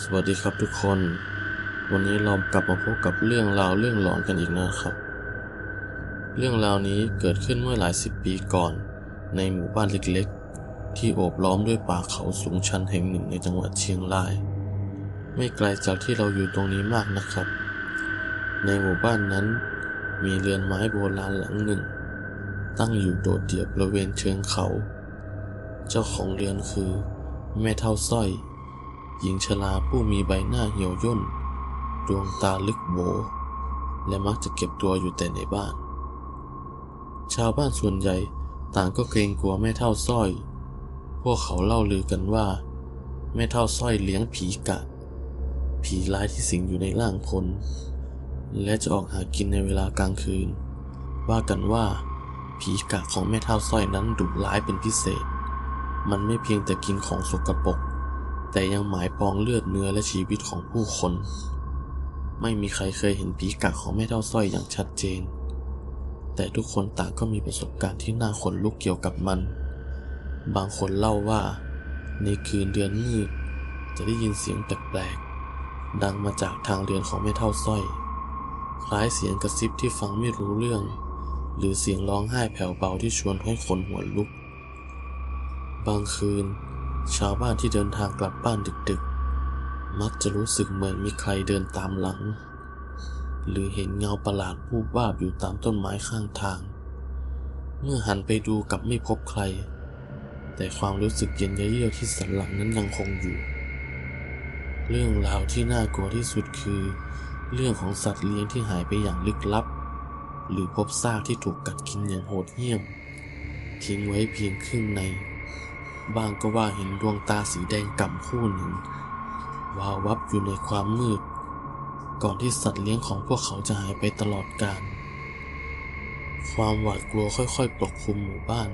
สวัสดีครับทุกคน วันนี้เรากลับมาพบกับเรื่องราวเรื่องหลอนกันอีกนะครับ เรื่องราวนี้เกิดขึ้นเมื่อหลายสิบปีก่อน ในหมู่บ้านเล็กๆ ที่โอบล้อมด้วยป่าเขาสูงชันแห่งหนึ่งในจังหวัดเชียงราย ไม่ไกลจากที่เราอยู่ตรงนี้มากนะครับ ในหมู่บ้านนั้น มีเรือนไม้โบราณหลังหนึ่ง ตั้งอยู่โดดเดี่ยวบริเวณเชิงเขา เจ้าของเรือนคือ แม่เท่าสร้อย หญิงชราผู้มีใบหน้าเหี่ยวย่น ดวงตาลึกโบ และมักจะเก็บตัวอยู่แต่ในบ้าน ชาวบ้านส่วนใหญ่ต่างก็เกรงกลัวแม่เท่าสร้อย พวกเขาเล่าลือกันว่า แม่เท่าสร้อยเลี้ยงผีกะ ผีร้ายที่สิงอยู่ในร่างคน และจะออกหากินในเวลากลางคืน ว่ากันว่า ผีกะของแม่เท่าสร้อยนั้นดุร้ายเป็นพิเศษ มันไม่เพียงแต่กินของสกปรก แต่ยังหมายปองเลือดเนื้อและชีวิตของผู้คน ไม่มีใครเคยเห็นผีกะของแม่เท่าสร้อยอย่างชัดเจน แต่ทุกคนต่างก็มีประสบการณ์ที่น่าขนลุกเกี่ยวกับมัน บางคนเล่าว่า ในคืนเดือนมืดจะได้ยินเสียงแปลกๆดังมาจากทางเรือนของแม่เท่าสร้อย คล้ายเสียงกระซิบที่ฟังไม่รู้เรื่อง หรือเสียงร้องไห้แผ่วเบาที่ชวนให้ขนหัวลุก บางคืน ชาวบ้านที่เดินทางกลับบ้านดึกๆ มักจะรู้สึกเหมือนมีใครเดินตามหลัง หรือเห็นเงาประหลาดวูบวาบอยู่ตามต้นไม้ข้างทาง เมื่อหันไปดูกับไม่พบใคร แต่ความรู้สึกเย็นเยือกที่สันหลังนั้นยังคงอยู่ เรื่องราวที่น่ากลัวที่สุดคือ เรื่องของสัตว์เลี้ยงที่หายไปอย่างลึกลับ หรือพบซากที่ถูกกัดกินอย่างโหดเหี้ยม ทิ้งไว้เพียงครึ่งใน บางก็ว่าเห็นดวงตาสีแดงก่ำคู่หนึ่งวาววับอยู่ในความมืด ก่อนที่สัตว์เลี้ยงของพวกเขาจะหายไปตลอดกาลความหวาดกลัวค่อยๆ ปกคลุมหมู่บ้าน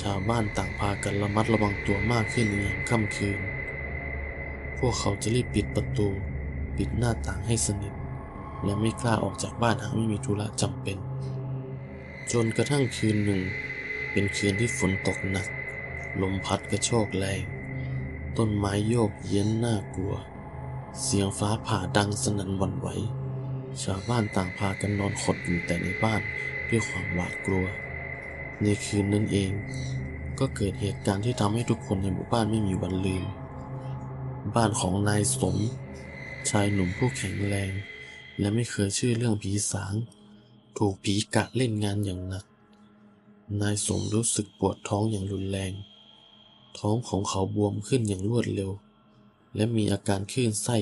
ชาวบ้านต่างพากันระมัดระวังตัวมากขึ้นในยามค่ำคืน พวกเขาจะรีบปิดประตู ปิดหน้าต่างให้สนิท และไม่กล้าออกจากบ้านหากไม่มีธุระจำเป็น จนกระทั่งคืนหนึ่ง เป็นคืนที่ฝนตกหนัก ลมพัดกระโชกแรง ต้นไม้โยกเย็นน่ากลัว เสียงฟ้าผ่าดังสนั่นหวั่นไหว ชาวบ้านต่างพากันนอนขดอยู่แต่ในบ้านด้วยความหวาดกลัว ในคืนนั้นเอง ก็เกิดเหตุการณ์ที่ทำให้ทุกคนในหมู่บ้านไม่มีวันลืม บ้านของนายสม ชายหนุ่มผู้แข็งแรง และไม่เคยชื่อเรื่องผีสาง ถูกผีกะเล่นงานอย่างหนักนายสมรู้สึกปวดท้องอย่างรุนแรง ท้องของเขาบวมขึ้นอย่างรวดเร็ว และมีอาการคลื่นไส้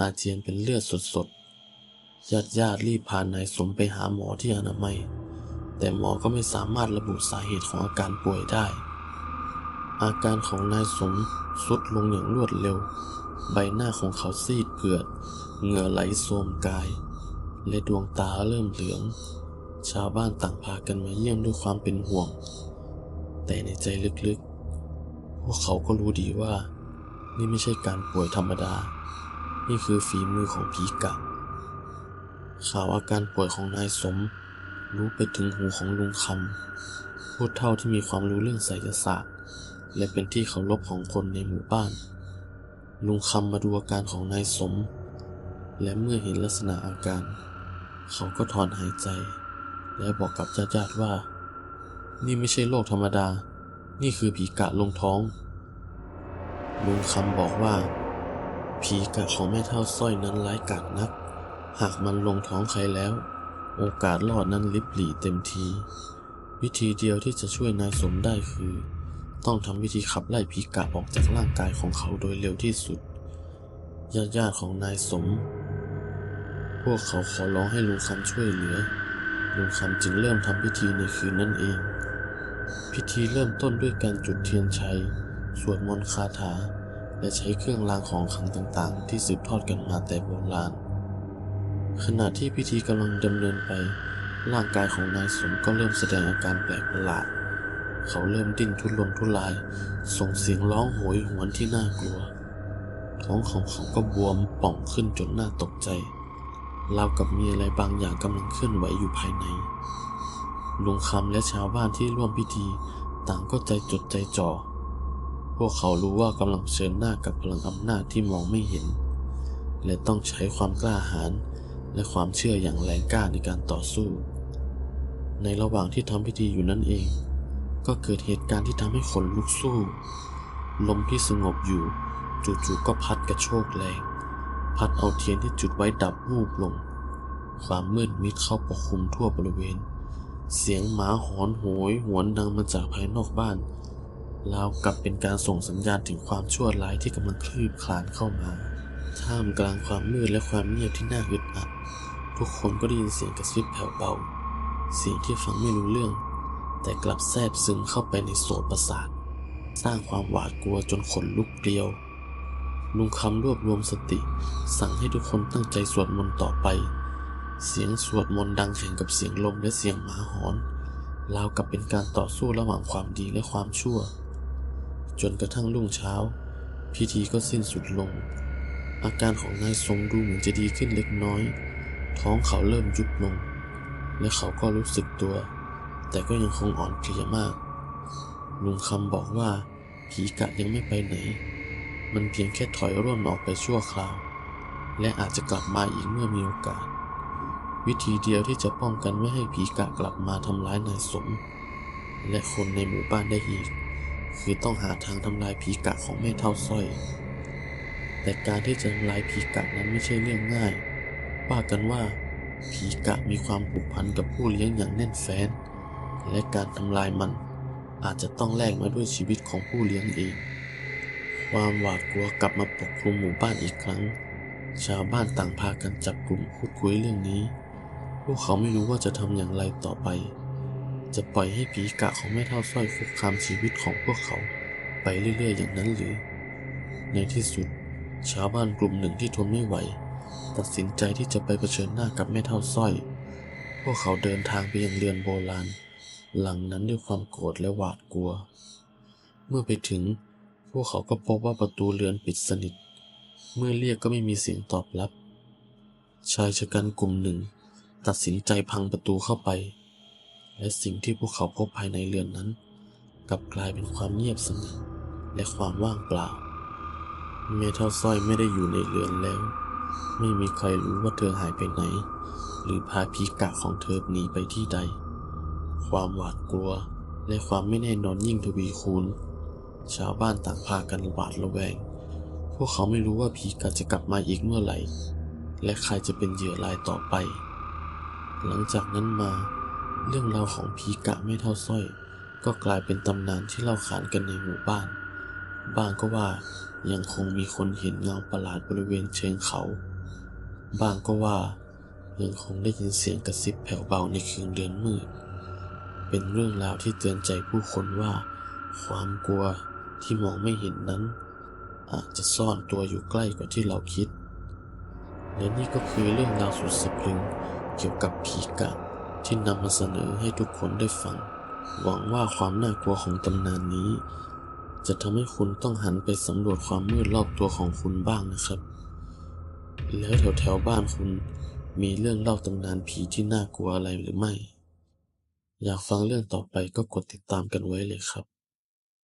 อาเจียนเป็นเลือดสดๆ ญาติญาติๆรีบพานายสมไปหาหมอที่อนามัย แต่หมอก็ไม่สามารถระบุสาเหตุของอาการป่วยได้ อาการของนายสมทรุดลงอย่างรวดเร็ว ใบหน้าของเขาซีดเผือด เหงื่อไหลโทมกาย และดวงตาเริ่มเหลือง ชาวบ้านต่างพากันมาเยี่ยมด้วยความเป็นห่วง แต่ในใจลึกๆ วกเขาก็รู้ดีว่า นี่ไม่ใช่การป่วยธรรมดา นี่คือฝีมือของผีกะข่าวอาการป่วยของนายสม รู้ไปถึงหูของลุงคำผู้เฒ่าที่มีความรู้เรื่องไสยศาสตร์ และเป็นที่เคารพของคนในหมู่บ้าน ลุงคำมาดูอาการของนายสม และเมื่อเห็นลักษณะอาการ เขาก็ถอนหายใจ และบอกกับญาติๆว่า นี่ไม่ใช่โรคธรรมดา นี่คือผีกะลงท้อง ลุงคำบอกว่า ผีกะของแม่เท่าสร้อยนั้นร้ายกาจนัก หากมันลงท้องใครแล้ว โอกาสรอดนั้นลิบหลีเต็มที วิธีเดียวที่จะช่วยนายสมได้คือ ต้องทำวิธีขับไล่ผีกะออกจากร่างกายของเขาโดยเร็วที่สุด ญาติญาติๆของนายสม พวกเขาขอร้องให้ลุงคำช่วยเหลือ ลุงคำจึงเริ่มทำพิธีในคืนนั้นเอง พิธีเริ่มต้นด้วยการจุดเทียนชัย สวดมนต์คาถา และใช้เครื่องรางของขลังต่างๆ ที่สืบทอดกันมาแต่โบราณ ขณะที่พิธีกำลังดำเนินไป ร่างกายของนายสมก็เริ่มแสดงอาการแปลกประหลาด เขาเริ่มดิ้นทุรนทุราย ส่งเสียงร้องโหยหวนที่น่ากลัว ท้องของเขาก็บวมป่องขึ้นจนน่าตกใจราวกับมีอะไรบางอย่างกำลังเคลื่อนไหวอยู่ภายใน ลุงคำและชาวบ้านที่ร่วมพิธี ต่างก็ใจจดใจจ่อ พวกเขารู้ว่ากำลังเชิญหน้ากับพลังอำนาจที่มองไม่เห็น และต้องใช้ความกล้าหาญและความเชื่ออย่างแรงกล้าในการต่อสู้ ในระหว่างที่ทำพิธีอยู่นั่นเอง ก็เกิดเหตุการณ์ที่ทำให้ขนลุกสู้ ลมที่สงบอยู่ จู่ๆก็พัดกระโชกแรง พัดเอาเทียนที่จุดไว้ดับวูบลง ความมืดมิดเข้าปกคลุมทั่วบริเวณ เสียงหมาหอนโหยหวนดังมาจากภายนอกบ้านราวกับเป็นการส่งสัญญาณถึงความชั่วร้ายที่กำลังคลืบคลานเข้ามา ท่ามกลางความมืดและความเงียบที่น่าอึดอัด ทุกคนก็ได้ยินเสียงกระซิบแผ่วเบา เสียงที่ฟังไม่รู้เรื่อง แต่กลับแทรกซึมเข้าไปในโสตประสาท สร้างความหวาดกลัวจนขนลุกเกลียว ลุงคำรวบรวมสติ สั่งให้ทุกคนตั้งใจสวดมนต์ต่อไป เสียงสวดมนต์ดังแข่งกับเสียงลมและเสียงหมาหอนราวกับเป็นการต่อสู้ระหว่างความดีและความชั่ว จนกระทั่งรุ่งเช้า พิธีก็สิ้นสุดลง อาการของนายทรงดูเหมือนจะดีขึ้นเล็กน้อย ท้องเขาเริ่มยุบลง และเขาก็รู้สึกตัว แต่ก็ยังคงอ่อนเพลียมากลุงคำบอกว่าผีกะยังไม่ไปไหน มันเพียงแค่ถอยร่นออกไปชั่วคราว และอาจจะกลับมาอีกเมื่อมีโอกาส วิธีเดียวที่จะป้องกันไม่ให้ผีกะกลับมาทำร้ายนายสม และคนในหมู่บ้านได้อีก คือต้องหาทางทำลายผีกะของแม่เท่าสร้อย แต่การที่จะทำลายผีกะนั้นไม่ใช่เรื่องง่ายว่ากันว่าผีกะมีความผูกพันกับผู้เลี้ยงอย่างแน่นแฟ้น และการทำลายมันอาจจะต้องแลกมาด้วยชีวิตของผู้เลี้ยงเอง ความหวาดกลัวกลับมาปกคลุมหมู่บ้านอีกครั้ง ชาวบ้านต่างพากันจับกลุ่มพูดคุยเรื่องนี้ วกเขาไม่รู้ว่าจะทำอย่างไรต่อไป จะปล่อยให้ผีกะของแม่เท่าสร้อยคุกคามชีวิตของพวกเขาไปเรื่อยๆอย่างนั้นหรือ ในที่สุด ชาวบ้านกลุ่มหนึ่งที่ทนไม่ไหว ตัดสินใจที่จะไปเผชิญหน้ากับแม่เท่าสร้อย พวกเขาเดินทางไปยังเรือนโบราณ หลังนั้นด้วยความโกรธและหวาดกลัว เมื่อไปถึง พวกเขาก็พบว่าประตูเรือนปิดสนิท เมื่อเรียกก็ไม่มีเสียงตอบรับ ชายชะกันกลุ่มหนึ่ง ตัดสินใจพังประตูเข้าไป และสิ่งที่พวกเขาพบภายในเรือนนั้น กลับกลายเป็นความเงียบสงบและความว่างเปล่า เมทัลสร้อยไม่ได้อยู่ในเรือนแล้ว ไม่มีใครรู้ว่าเธอหายไปไหน หรือพาพีกะของเธอหนีไปที่ใด ความหวาดกลัวและความไม่แน่นอนยิ่งทวีคูณ ชาวบ้านต่างพากันหวาดระแวง พวกเขาไม่รู้ว่าผีกะจะกลับมาอีกเมื่อไหร่ และใครจะเป็นเหยื่อรายต่อไป หลังจากนั้นมา เรื่องราวของผีกะไม่เท่าสร้อย ก็กลายเป็นตำนานที่เล่าขานกันในหมู่บ้าน บ้างก็ว่ายังคงมีคนเห็นเงาประหลาดบริเวณเชิงเขาบางก็ว่ายังคงได้ยินเสียงกระซิบแผ่วเบาในคืนเดือนมืด เป็นเรื่องราวที่เตือนใจผู้คนว่า ความกลัวที่มองไม่เห็นนั้น อาจจะซ่อนตัวอยู่ใกล้กว่าที่เราคิด และนี่ก็คือเรื่องราวสุดสะพรึง เกี่ยวกับผีกะที่นำมาเสนอให้ทุกคนได้ฟัง หวังว่าความน่ากลัวของตำนานนี้ จะทำให้คุณต้องหันไปสำรวจความมืดรอบตัวของคุณบ้างนะครับ แล้วแถวแถวๆบ้านคุณมีเรื่องเล่าตำนานผีที่น่ากลัวอะไรหรือไม่ อยากฟังเรื่องต่อไปก็กดติดตามกันไว้เลยครับ